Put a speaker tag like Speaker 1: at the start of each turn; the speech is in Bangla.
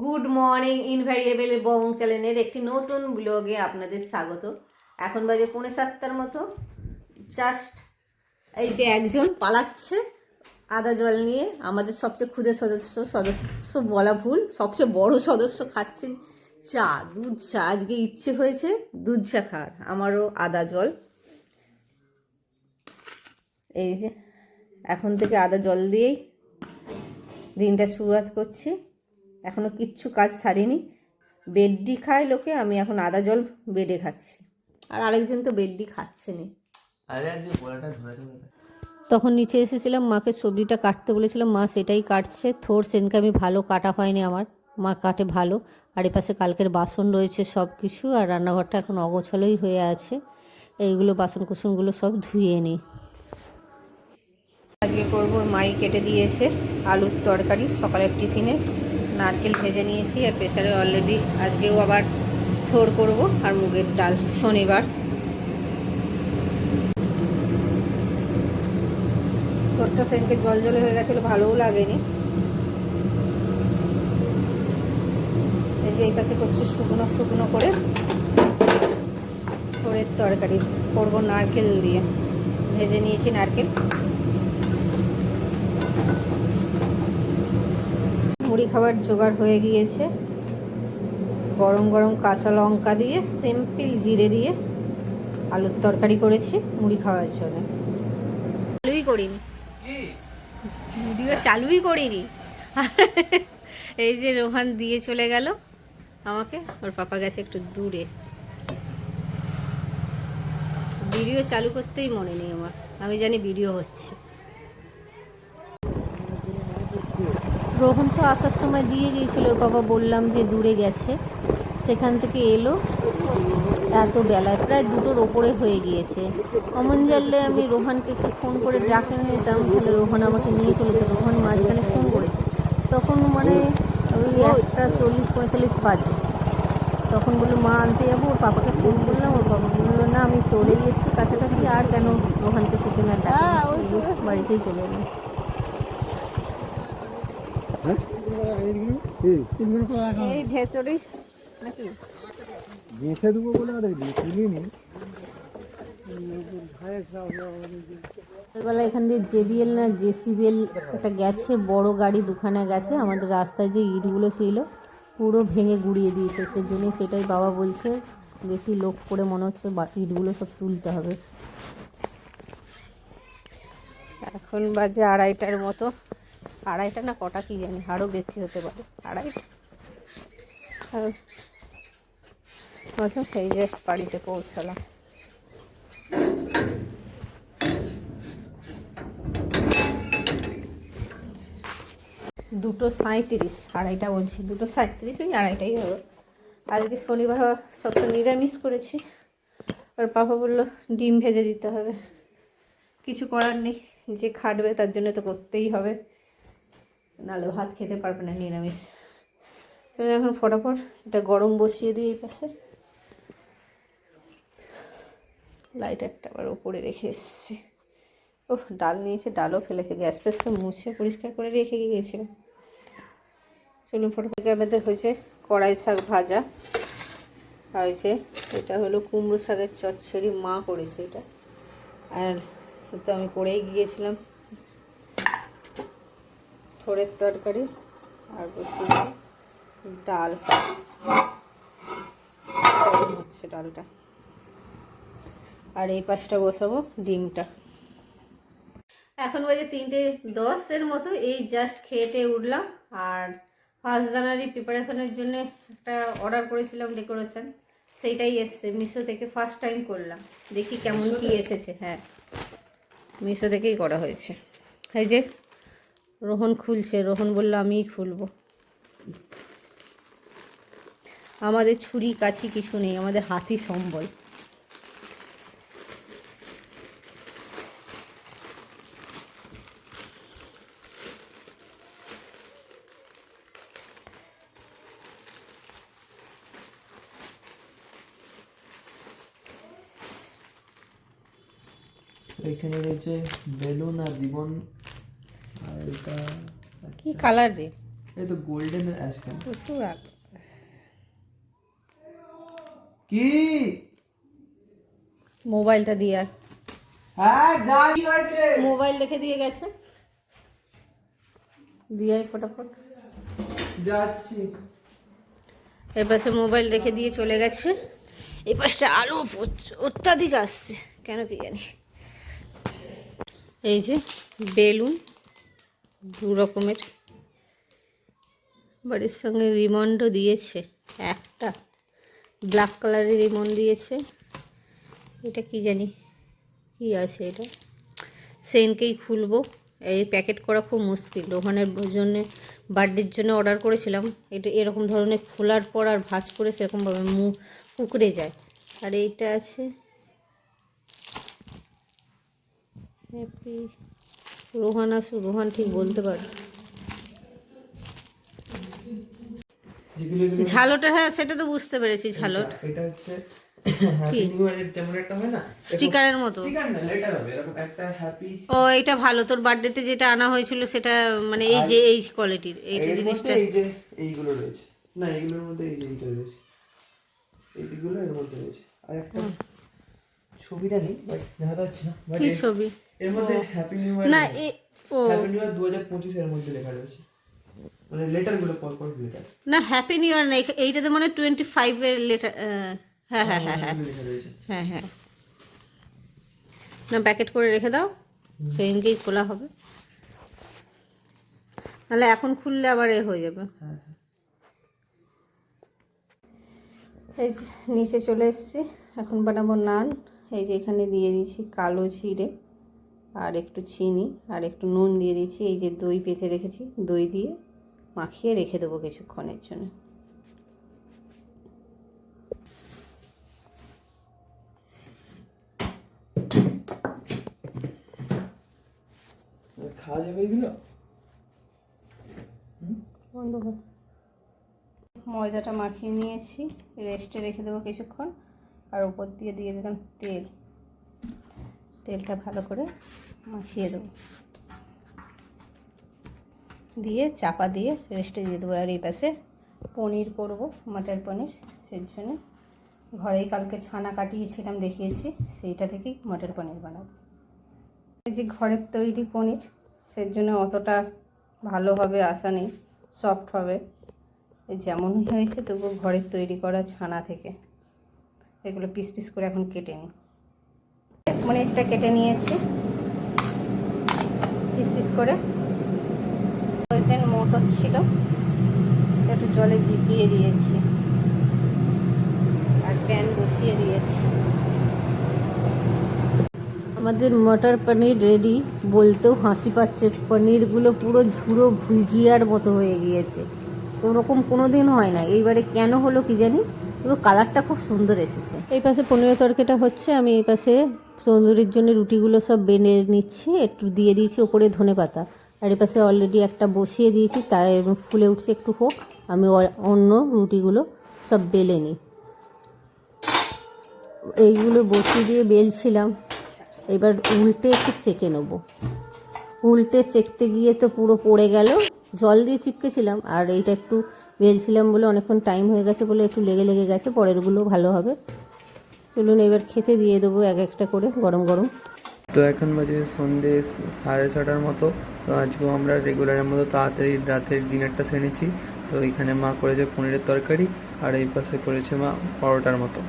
Speaker 1: গুড মর্নিং ইনভ্যারিয়েবল বং চ্যানেলের একটি নতুন ব্লগে আপনাদের স্বাগত। এখন বাজে পৌনে সাতটার মতো। জাস্ট এই যে একজন পালাচ্ছে আদা জল নিয়ে। আমাদের সবচেয়ে ক্ষুদে সদস্য সদস্য বলা ভুল, সবচেয়ে বড় সদস্য খাচ্ছেন চা, দুধ চা। আজকে ইচ্ছে হয়েছে দুধ চা খাওয়ার, আমারও আদা জল। এই যে এখন থেকে আদা জল দিয়েই দিনটা শুরুয়াত করছি। এখনও কিচ্ছু কাজ সারিনি বেডডি খায় লোকে আমি এখন আদা জল বেডে খাচ্ছি। আর আরেকজন তো বেডডি খাচ্ছে নি তখন নিচে এসেছিলাম মাকে সবজিটা কাটতে বলেছিলাম মা সেটাই কাটছে। থোর সেনকে আমি ভালো কাটা হয়নি আমার মা কাটে ভালো। আর এপাশে কালকের বাসন রয়েছে সব কিছু আর রান্নাঘরটা এখন অগোছলই হয়ে আছে। এইগুলো বাসন কুসনগুলো সব ধুয়ে নিই। আজকে করব মাই কেটে দিয়েছে আলুর তরকারি সকালের টিফিনে। নারকেল ভেজে নিয়েছি, আর প্রেসারে অলরেডি আজকেও আবার থোর করব, আর মুগের ডাল শনিবার। থোরটা সেদিনকে জল জলে হয়ে গেছিল, ভালোও লাগেনি। এই যে এই পাশে করছি শুকনো শুকনো করে থোরের তরকারি, করব নারকেল দিয়ে। ভেজে নিয়েছি নারকেল। মুড়ি খাবার জোগাড় হয়ে গিয়েছে। গরম গরম কাঁচা লঙ্কা দিয়ে সিম্পল জিরে দিয়ে আলুর তরকারি করেছি মুড়ি খাওয়ার জন্য। চালুই করিনি। ভিডিও চালুই করিনি। এই যে রোহান দিয়ে চলে গেল আমাকে ওর পাপা গেছে একটু দূরে। ভিডিও চালু করতেই মনে নেই আমার। আমি জানি ভিডিও হচ্ছে। রোহন তো আসার সময় দিয়ে গিয়েছিল ওর বাবা বললাম যে দূরে গেছে। সেখান থেকে এলো। এত বেলায় প্রায় দুটোর ওপরে হয়ে গিয়েছে। অমন জানলে আমি রোহানকে একটু ফোন করে ডাকে নিয়ে যেতাম তাহলে রোহান আমাকে নিয়ে চলে যেত। রোহান মাঝখানে ফোন করেছে। তখন মানে ওই একটা চল্লিশ পঁয়তাল্লিশ বাজে। তখন বলল মা আনতে যাব? ওর পাপাকে ফোন করলাম। ওর বাবা বলল না আমি চলেই এসেছি। কাছাকাছি আর কেন রোহানকে সেজন্য আর ডাকি না? বাড়িতেই চলে এলাম।
Speaker 2: বেঁচে দেবো বলে আর
Speaker 1: সকালবেলা এখান দিয়ে জেবিএল না জেসিবিএল একটা গেছে বড় গাড়ি দুখানা গেছে আমাদের রাস্তায় যে ইটগুলো ছিল পুরো ভেঙে গুড়িয়ে দিয়েছে সেজন্যই সেটাই বাবা বলছে দেখি লোক করে মনে হচ্ছে বা- ইটগুলো সব তুলতে হবে। এখন বাজে আড়াইটার মতো। আড়াইটা না কটা কি জানি আরও বেশি হতে পারে আড়াইটা সেই যে বাড়িতে পৌঁছালাম। দুটো সাঁত্রিশ আড়াইটা বলছি, দুটো সাঁত্রিশ ওই আড়াইটাই হবে। আজকে শনিবার হওয়া সবটা নিরামিষ করেছি। আর পাপা বলল, ডিম ভেজে দিতে হবে। কিছু করার নেই, যে খাটবে তার জন্য তো করতেই হবে। নাহলে ভাত খেতে পারবে না, নিরামিষ। তো এখন ফটাফট এটা গরম বসিয়ে দিই এই পাশে। লাইটারটা আবার ওপরে রেখে এসছি। ও ডাল নিয়েছে, ডালও ফেলেছে। গ্যাস ফ্যাস সব মুছে পরিষ্কার করে রেখে গিয়েছিলাম চলুন ফটোফট। আমাদের হয়েছে কড়াই শাক ভাজা। আর হয়েছে এটা হলো কুমড়ো শাকের চচ্চড়ি, মা করেছে এটা। আর তো আমি করেই গিয়েছিলাম। থোড়ের তরকারি আর বসিয়ে ডাল। হচ্ছে ডালটা। আর এই পাশটা বসাবো ডিমটা। এখন বাজে তিনটে দশের মতো এই জাস্ট খেয়েটে উঠলাম। আর ফার্স্ট জানুয়ারি প্রিপারেশনের জন্য একটা অর্ডার করেছিলাম ডেকোরেশন সেইটাই এসছে মিশো থেকে ফার্স্ট টাইম করলাম। দেখি কেমন কি এসেছে হ্যাঁ। মিশো থেকেই করা হয়েছে। এই যে রোহন খুলছে, রোহন বলল, আমিই খুলবো। আমাদের ছুরি কাছি কিছু নেই, আমাদের হাতি সম্বল।
Speaker 3: এখানে রয়েছে বেলুন আর রিবন এটা
Speaker 1: কি কালার রে?
Speaker 3: এই তো গোল্ডেন অ্যাশ কেন
Speaker 1: প্রচুর
Speaker 3: কি?
Speaker 1: মোবাইলটা দিয়ে আর
Speaker 3: হ্যাঁ যা কি হয়েছে?
Speaker 1: মোবাইল রেখে দিয়ে গেছে। দিয়ে ফটাফট।
Speaker 3: যাচ্ছি।
Speaker 1: এই পাশে মোবাইল রেখে দিয়ে চলে গেছে। এই পাশটা আলো অত্যাধিক আসছে। কেন কি জানি? এই যে বেলুন। দু রকমের। বাড়ির সঙ্গে রিমন্ডও দিয়েছে, একটা। ব্ল্যাক কালারের রিমন্ড দিয়েছে। এটা কি জানি, কি আছে এটা? সেনকেই খুলবো। এই প্যাকেট করা খুব মুশকিল। ওখানের জন্য, বার্থডের জন্য অর্ডার করেছিলাম। এটা এরকম ধরনের খোলার পর আর ভাঁজ করে সেরকমভাবে মুখ কুকড়ে যায়। আর এইটা আছে, হ্যাপি রোহান আসু রোহান ঠিক বলতে পারে। ঝালোটা হ্যাঁ সেটা তো বুঝতে পেরেছি ঝালোট।
Speaker 3: এটা হচ্ছে হয়
Speaker 1: স্টিকারের মতো। ও এটা ভালো তোর বার্থডেতে যেটা আনা হয়েছিল সেটা মানে এই যে এই কোয়ালিটির এইটা জিনিসটা।
Speaker 3: এই যে এইগুলো রয়েছে। না এইগুলোর মধ্যে এই যে এইটা রয়েছে। এইগুলো এর মধ্যে রয়েছে। আর একটা ছবিটা নেই বাট দেখা যাচ্ছে না।
Speaker 1: কি ছবি?
Speaker 3: এর মধ্যে হ্যাপি নিউ
Speaker 1: না এ ও।
Speaker 3: হ্যাপি নিউ ইয়ার দু হাজার পঁচিশের মধ্যে লেখা রয়েছে। মানে লেটারগুলো পর পর লেটার
Speaker 1: না হ্যাপি নিউ ইয়ার না এইটাতে মনে টোয়েন্টি ফাইভের লেটার হ্যাঁ হ্যাঁ হ্যাঁ হ্যাঁ। হ্যাঁ হ্যাঁ। না প্যাকেট করে রেখে দাও। সেদিনকেই খোলা হবে। নাহলে এখন খুললে আবার এ হয়ে যাবে।
Speaker 3: হ্যাঁ
Speaker 1: এই নিচে চলে এসেছি। এখন বানাবো নান। এই যে এখানে দিয়ে দিয়েছি কালো জিরে আর একটু চিনি আর একটু নুন দিয়ে দিয়েছি। এই যে দই পেতে রেখেছি দই দিয়ে মাখিয়ে রেখে দেবো কিছুক্ষণের জন্য।
Speaker 3: খাওয়া যাবে এগুলো?
Speaker 1: ময়দাটা মাখিয়ে নিয়েছি রেস্টে রেখে দেবো কিছুক্ষণ। আর উপর দিয়ে দিয়ে দিলাম তেল। তেলটা ভালো করে মাখিয়ে দেবো। দিয়ে চাপা দিয়ে রেস্টে দিয়ে দেবো। আর এই পাশে পনির করব, মাটার পনির। সেই জন্য ঘরেই কালকে ছানা কাটিয়েছিলাম, দেখিয়েছি। সেইটা থেকেই মটর পনির বানাবো। এই যে ঘরের তৈরি পনির, সেই জন্য অতটা ভালোভাবে আসা নেই। সফট হবে। যেমনই হয়েছে তবু ঘরের তৈরি করা ছানা থেকে। এগুলো পিস পিস করে এখন কেটে নিই। পনিরটা কেটে নিয়েছি পিস পিস করে। পয়সেন মোটর ছিল। একটু জলে ভিজিয়ে দিয়েছি। আর প্যান বসিয়ে দিয়েছি। আমাদের মটর পনির রেডি বলতেও হাসি পাচ্ছে। পনিরগুলো পুরো ঝুড়ো ভুজিয়ার মতো হয়ে গিয়েছে। ওরকম কোনো দিন হয় না। এইবারে কেন হলো কি জানি? পুরো কালারটা খুব সুন্দর এসেছে। এই পাশে পনিরের তরকারিটা হচ্ছে, আমি এই পাশে তন্দুরির জন্য রুটিগুলো সব বেনে নিচ্ছি, একটু দিয়ে দিয়েছি ওপরে ধনে পাতা। আর এই পাশে অলরেডি একটা বসিয়ে দিয়েছি, তাই ফুলে উঠছে একটু হোক, আমি অন্য রুটিগুলো সব বেলে নিই। এইগুলো বসিয়ে দিয়ে বেলছিলাম, এবার উল্টে একটু সেকে নেব। উল্টে সেকতে গিয়ে তো পুরো পড়ে গেল, জল দিয়ে চিপকেছিলাম, আর এইটা একটু বেলছিলাম বলে অনেকক্ষণ টাইম হয়ে গেছে বলে একটু লেগে লেগে গেছে, পরেরগুলো ভালো হবে। চলুন এবার খেতে দিয়ে দেবো এক একটা করে গরম গরম।
Speaker 3: তো এখন বাজে সন্ধে সাড়ে ছটার মতো, তো আজকেও আমরা রেগুলারের মতো তাড়াতাড়ি রাতের ডিনারটা সেরেছি তো এখানে মা করেছে পনিরের তরকারি, আর এই পাশে করেছে মা পরোটার মতো।